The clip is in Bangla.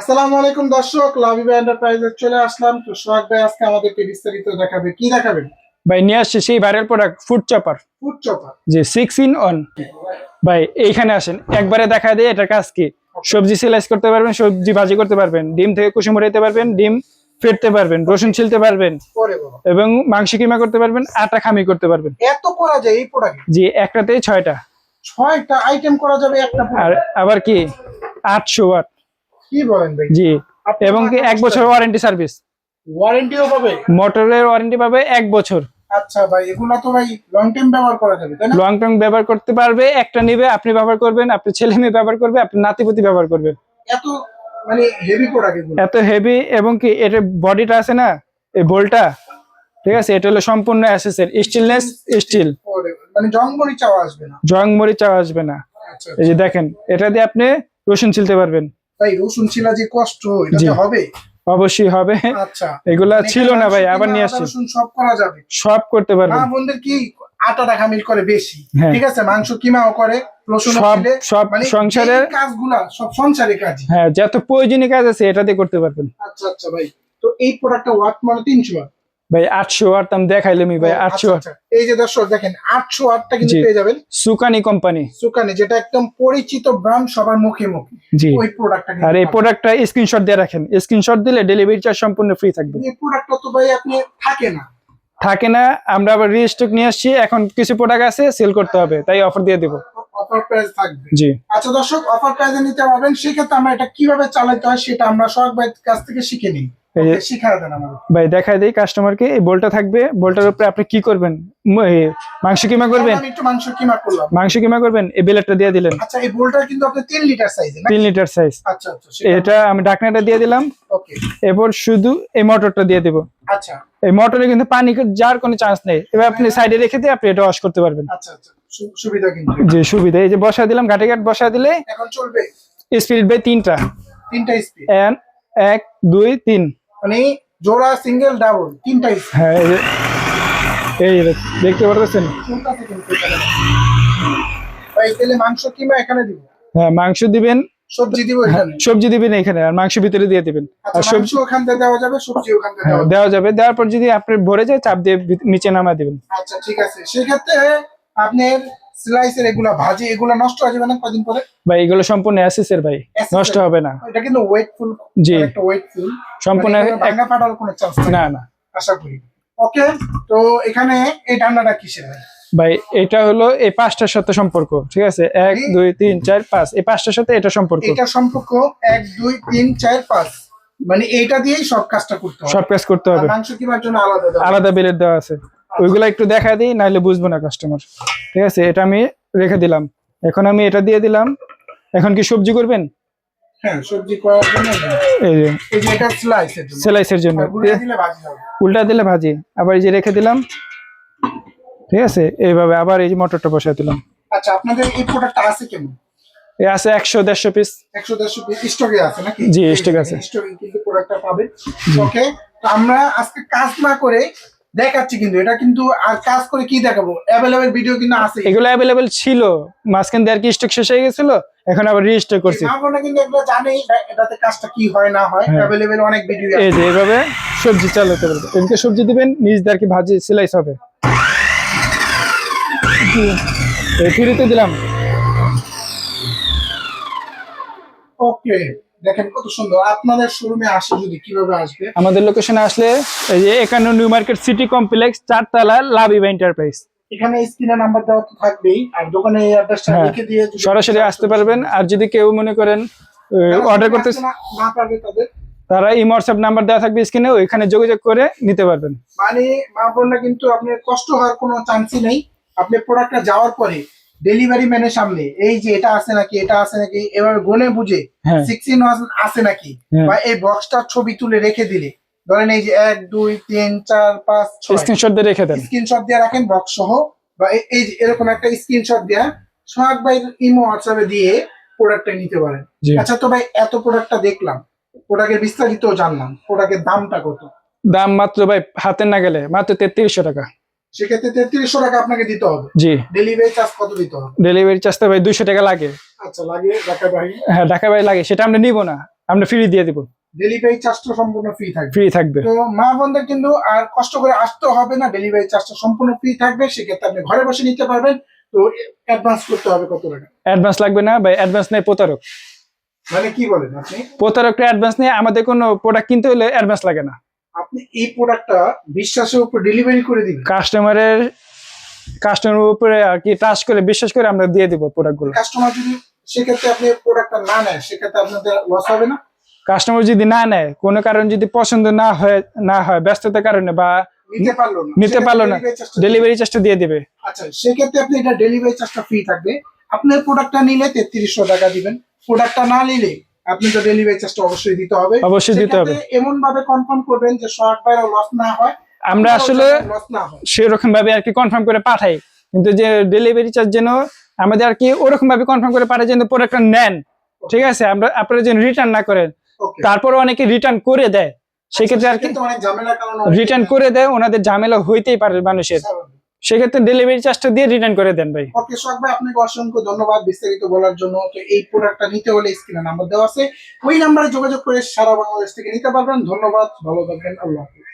আসসালামু আলাইকুম দর্শক লাভিবা এন্টারপ্রাইজে চলে আসলাম। তো সোহাগ ভাই আজকে আমাদেরকে বিস্তারিত দেখাবে। কি দেখাবেন? ভাই নিয়ে আসছে সেই viral product food chopper food chopper যে সিক্স ইন অন ভাই এইখানে আসেন। একবারে দেখা দিয়ে এটার কাজ কি? সবজি স্লাইস করতে পারবেন সবজি ভাজি করতে পারবেন ডিম থেকে কুসুম উড়াইতে পারবেন ডিম ফেটতে পারবেন রসুন ছিলতে পারবেন পরে এবং মাংস কিমা করতে পারবেন আটা খামি করতে পারবেন। এত করা যায় এই প্রোডাক্ট জি একটাতেই ছয়টা। ছয়টা আইটেম করা যাবে একটা আর আবার কি? আটশো ওয়াট কি বলেন ভাই? জি এবং কি এক বছর ওয়ারেন্টি সার্ভিস ওয়ারেন্টিও পাবে? মোটরের ওয়ারেন্টি পাবে এক বছর। আচ্ছা ভাই এগুলা তো ভাই লং টাইম ব্যবহার করা যাবে তাই না? লং টার্ম ব্যবহার করতে পারবে একটা নেবে আপনি ব্যবহার করবেন আপনি ছেলে মেয়ে ব্যবহার করবে আপনি নাতিপুতি ব্যবহার করবে এত মানে হেভি প্রোডাক্ট এত হেভি এবং কি এর বডিটা আছে না এই বোলটা ঠিক আছে এটা হলো সম্পূর্ণ অ্যাসেসের স্টিলনেস স্টিল মানে জংমরি চাওয়া আসবে না। জং মরিচা আসবে না। আচ্ছা এই যে দেখেন এটা দিয়ে আপনি রসুন ছিলতে পারবেন। ভাই রসুন ছিলা যে কষ্ট এটা হবে? অবশ্যই হবে। আচ্ছা। এগুলা মানে ছিল না ভাই আবার নিয়ে আসছি সব করা যাবে। সব করতে পারবেন মা বোনদের কি আটা রাখা মিল করে বেশি? হ্যাঁ। ঠিক আছে মাংস কিমাও করে রসুন সব সব সংসারের কাজগুলা সব সংসারের কাজ হ্যাঁ যত প্রয়োজনীয় কাজ আছে এটা দিয়ে করতে পারবেন। আচ্ছা আচ্ছা ভাই। তো এই প্রোডাক্টটা ওয়াট মানে তিনশো ভাই আটশো ওয়াট আমি দেখাইলামই ভাই আটশো আচ্ছা, ওয়াট আচ্ছা। এই যে দর্শক দেখেন আটশো ওয়াটটা কিন্তু পেয়ে যাবেন। সুকানি কোম্পানি। সুকানে যেটা একদম পরিচিত ব্র্যান্ড সবার মুখে মুখে। জি। ওই প্রোডাক্টটা আর এই প্রোডাক্টটা স্ক্রিনশট দিয়ে রাখেন। স্ক্রিনশট দিলে ডেলিভারি চার্জ সম্পূর্ণ ফ্রি থাকবে। এই প্রোডাক্টটা তো ভাই আপনি থাকে না। থাকে না আমরা আবার রিস্টক নিয়ে আসছি। এখন কিছু প্রোডাক্ট আছে সেল করতে হবে তাই অফার দিয়ে দেবো। অফার প্রাইস থাকবে। জি। আচ্ছা দর্শক অফার প্রাইসে নিতে পারবেন। সেক্ষেত্রে আমরা এটা কীভাবে চালাতে হয় সেটা আমরা ভাইয়ের কাছ থেকে শিখে নিই। ভাই দেখাই দিই কাস্টমারকে এই বোলটা থাকবে। বোলটার উপরে আপনি কি করবেন? মাংস কিমা করবেন? মাংস কিমা করলাম। মাংস কিমা করবেন? এই বেলেটটা দিয়ে দিলেন। আচ্ছা এই বোলটা কিন্তু আপনি তিন লিটার সাইজে না তিন লিটার সাইজ আচ্ছা আচ্ছা এটা আমি ডাকনাটা দিয়ে দিলাম। ওকে। এরপর শুধু এই মোটরটা দিয়ে দেবো। আচ্ছা। এই মোটরে কিন্তু পানি যার কোনো চান্স নেই। এবার আপনি সাইডে রেখে দিয়ে আপনি এটা ওয়াশ করতে পারবেন। আচ্ছা আচ্ছা সুবিধা কিন্তু যে সুবিধা। এই যে বসা দিলাম ঘাটে ঘাট বসা দিলে এখন চলবে। স্পিরিট বাই তিনটা। তিনটা স্পিড এক দুই তিন। মানে জোড়া সিঙ্গেল ডাবল তিনটা স্পিড হ্যাঁ এই দেখতে পারতেছেন। ভাই মাংস কিমা এখানে দিব? হ্যাঁ মাংস দিবেন। সবজি দিব এখানে। সবজি দিবেন এখানে আর মাংস ভিতরে দিয়ে দিবেন। আচ্ছা আর সবজি ওখান থেকে দেওয়া যাবে সবজি ওখান থেকে হ্যাঁ, দেওয়া যাবে। দেওয়ার পর যদি আপনার ভরে যায় চাপ দিয়ে নিচে নামা দিবেন। আচ্ছা ঠিক আছে। সেক্ষেত্রে আপনার স্লাইসের এগুলা ভাজি এগুলা নষ্ট হয়ে যাবে না কদিন পরে? ভাই এগুলো সম্পূর্ণ অ্যাসেসের ভাই নষ্ট হবে না। এটা কিন্তু ওয়েটফুল জি। একটা ওয়েটফুল সম্পূর্ণ ভাঙা ফাটার কোনো চান্স না না। আশা করি। ওকে তো এখানে এই ডান্নাটা কিসের ভাই? এটা হলো এই পাঁচটার সাথে সম্পর্ক ঠিক আছে? এক দুই তিন চার পাঁচ। এই পাঁচটার সাথে এটা সম্পর্ক। এটা সম্পর্ক এক দুই তিন চার পাঁচ। মানে এইটা দিয়েই সব কাজটা করতে হবে। সব কাজ করতে হবে। মাংস কিমার জন্য আলাদা আলাদা বিলের দেওয়া আছে। ওইগুলো একটু দেখা দিই নাহলে বুঝব না কাস্টমার ঠিক আছে? এটা আমি রেখে দিলাম। এখন আমি এটা দিয়ে দিলাম। এখন কি সবজি করবেন? হ্যাঁ স্লাইসের জন্য উল্টা দিলে ভাজি আবার এই যে রেখে দিলাম। ঠিক আছে? এইভাবে আবার এই যে মটরটা বসাই দিলাম। আচ্ছা আপনাদের এই প্রোডাক্টটা আছে কেমন? পিস পিস স্টকে আছে নাকি? জি, আছে। স্টকে কিন্তু প্রোডাক্টটা পাবেন। ওকে আমরা আজকে কাজ না করে দেখাচ্ছি কিন্তু এটা কিন্তু আর কাজ করে কি দেখাবো? অ্যাভেলেবেল ভিডিও কিন্তু আছে এগুলো অ্যাভেলেবেল ছিল মাঝখান দিয়ে আর কি স্টক শেষ হয়ে গেছিল এখন আবার রিস্টক করছি। আপনারা কিন্তু এগুলো জানেই এটাতে কাজটা কি হয় না হয়। অ্যাভেলেবেল অনেক ভিডিও আছে। এই যে এইভাবে সবজি চালাতে পারবে এদিকে সবজি দিবেন নিচ দিয়ে আর কি ভাজি সিলাইস হবে। এই ফ্রিতে দিলাম। ওকে দেখেন কত সুন্দর। আপনাদের শোরুমে আসে যদি কীভাবে আসবে? আমাদের লোকেশনে আসলে এই যে একান্ন নিউ মার্কেট সিটি কমপ্লেক্স চারতলা লাভিবা এন্টারপ্রাইজ এখানে স্ক্রিনে নাম্বার দেওয়া তো থাকবেই। আর দোকানে এই অ্যাড্রেসটা লিখে দিয়ে যদি- সরাসরি আসতে পারবেন। আর যদি কেউ মনে করেন অর্ডার করতে না- না পারবে তাদের। তারা এই হোয়াটসঅ্যাপ নাম্বার দেওয়া থাকবে স্ক্রিনে ওইখানে যোগাযোগ করে নিতে পারবেন। মানে মা বোনরা কিন্তু আপনার কষ্ট হওয়ার কোনো চান্সই নেই। আপনি প্রোডাক্টটা যাওয়ার পরে ডেলিভারি ম্যানের সামনে। এই যে এটা আছে নাকি এটা আছে নাকি এবার গনে বুঝে হ্যাঁ। সিক্সটিন আছে নাকি? হ্যাঁ। বা এই বক্সটার ছবি তুলে রেখে দিলে। ধরেন এই যে এক দুই তিন চার পাঁচ ছয়। স্ক্রিনশট দিয়ে রেখে দেন। স্ক্রিনশট দিয়ে রাখেন বক্স সহ বা এই- যে এরকম একটা স্ক্রিনশট দেয়া সোহাগ ভাই ইমো হোয়াটসঅ্যাপে দিয়ে প্রোডাক্টটা নিতে পারেন। আচ্ছা তো ভাই এত প্রোডাক্টটা দেখলাম। প্রোডাক্টের বিস্তারিত জানলাম। প্রোডাক্টের দামটা কত? দাম মাত্র ভাই হাতে না গেলে মাত্র তেত্রিশশো টাকা। সেক্ষেত্রে তেত্রিশশো টাকা আপনাকে দিতে হবে। জি। ডেলিভারি চার্জ কত দিতে হবে? ডেলিভারি চার্জটা ভাই দুশো টাকা লাগে। আচ্ছা লাগে ঢাকা ভাই? হ্যাঁ ঢাকা ভাই লাগে। সেটা আমরা নিব না। আমরা ফ্রি দিয়ে দিব। ডেলিভারি চার্জটা সম্পূর্ণ ফ্রি থাকবে। ফ্রি থাকবে। তো মা বোনদের কিন্তু আর কষ্ট করে আসতে হবে না। ডেলিভারি চার্জটা সম্পূর্ণ ফ্রি থাকবে। সেক্ষেত্রে আপনি ঘরে বসে নিতে পারবেন। তো অ্যাডভান্স করতে হবে কত টাকা? অ্যাডভান্স লাগবে না বা অ্যাডভান্স নেই প্রতারক। মানে কি বলেন আপনি? প্রতারকটা অ্যাডভান্স নেই আমাদের কোনো প্রোডাক্ট কিনতে হলে অ্যাডভান্স লাগে না। আপনি এই প্রোডাক্টটা বিশ্বাসের উপর ডেলিভারি করে দিবেন। কাস্টমারের কাস্টমারের উপরে আর কি ট্রাস্ট করে বিশ্বাস করে আমরা দিয়ে দিব প্রোডাক্টগুলো কাস্টমার যদি সেক্ষেত্রে আপনি প্রোডাক্টটা না নেয় সেক্ষেত্রে আপনাদের লস হবে না? কাস্টমার যদি না নেয় কোনো কারণ যদি পছন্দ না হয় না হয় ব্যস্ততার কারণে বা নিতে পারল না। নিতে পারল না। ডেলিভারি চার্জটা দিয়ে দিবে। আচ্ছা সেক্ষেত্রে আপনি এটা ডেলিভারি চার্জটা ফ্রি থাকবে। আপনার প্রোডাক্টটা নিলে তেত্রিশশো টাকা দিবেন। প্রোডাক্টটা না নিলে আপনি তো ডেলিভারি চার্জটা অবশ্যই দিতে হবে। অবশ্যই দিতে হবে। এমন ভাবে কনফার্ম করবেন যে সোহাগ ভাইয়ের লস না হয় আমরা আসলে সেরকম ভাবে আর কি কনফার্ম করে পাঠাই। কিন্তু যে ডেলিভারি চার্জ যেন আমাদের আর কি ওরকম ভাবে কনফার্ম করে পাঠাই যেন প্রোডাক্টটা নেন। ঠিক আছে? আমরা আপনারা যেন রিটার্ন না করেন। তারপর অনেকে রিটার্ন করে দেয়। সেক্ষেত্রে আর কি রিটার্ন করে দেয়। ওনাদের ঝামেলা হইতেই পারে মানুষের। সেক্ষেত্রে ডেলিভারি চার্জটা দিয়ে রিটার্ন করে দেন ভাই। ওকে শখ ভাই, আপনাকে অসংখ্য ধন্যবাদ বিস্তারিত বলার জন্য। তো এই প্রোডাক্টটা নিতে হলে স্ক্রিনে নাম্বার দেওয়া আছে। ওই নাম্বারে যোগাযোগ করে সারা বাংলাদেশ থেকে নিতে পারবেন। ধন্যবাদ, ভালো থাকবেন, আল্লাহ হাফিজ।